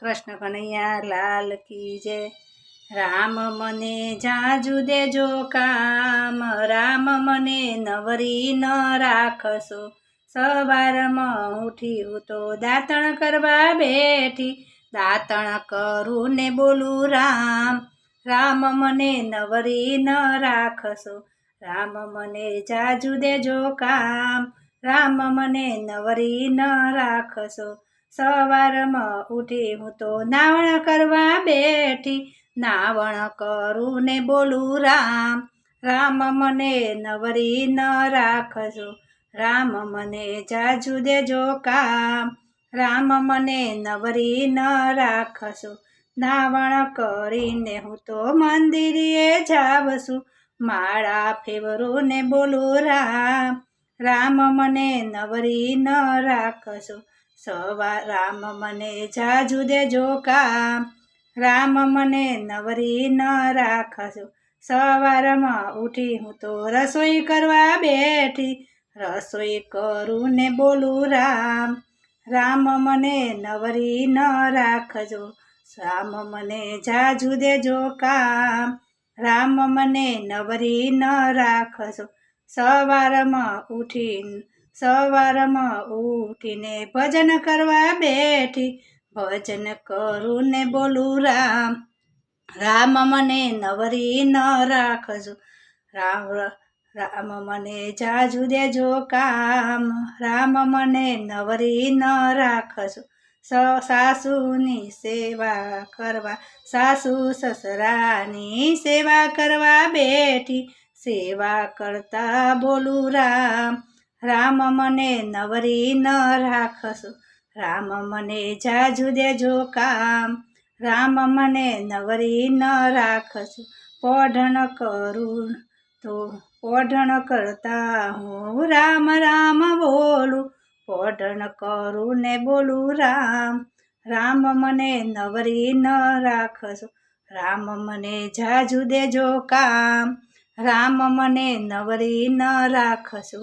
કૃષ્ણ કનૈયા, લાલ કી જય. રામ મને જાજુ દેજો કામ, રામ મને નવરી ન રાખશો. સવારમાં ઉઠી હું તો દાંતણ કરવા બેઠી. દાંતણ કરું ને બોલું રામ રામ મને નવરી ન રાખશો. રામ મને જાજુ દેજો કામ, રામ મને નવરી ન રાખશો. સવારમાં ઉઠી હું તો નાવણ કરવા બેઠી. નાવણ કરું ને બોલું, રામ રામ મને નવરી ન રાખજો. રામ મને જાજુ દેજો કામ. રામ મને નવરી ન રાખશો નાવણ કરીને હું તો મંદિરે જાવશું. માળા ફેવરું ને બોલું, રામ રામ મને નવરી ન રાખશો સવા રામ મને જાજુ દેજો કામ. રામ મને નવરી ન રાખશો. સવારમાં ઉઠી હું તો રસોઈ કરવા બેઠી. રસોઈ કરું ને બોલું રામ. રામ મને નવરી ન રાખજો. રામ મને જાજુ દેજો કામ. રામ મને નવરી ન રાખજો સવારમાં ઉઠીને સવારમાં ઉઠીને ભજન કરવા બેઠી. ભજન કરું ને બોલું, રામ રામ મને નવરી ન રાખજો. રામ રામ મને જાજુ દેજો કામ. રામ મને નવરી ન રાખજો. સ, સાસુની સેવા કરવા, સાસુ સસરાની સેવા કરવા બેઠી. સેવા કરતા બોલું, રામ રામ મને નવરી ન રાખશો રામ મને જાજુ દેજો કામ રામ મને નવરી ન રાખશો, પોઢણ કરું તો પોઢણ કરતા હું રામ રામ બોલું, પોઢણ કરું ને બોલું રામ રામ મને નવરી ન રાખશો રામ મને જાજુ દેજો કામ રામ મને નવરી ન રાખશો.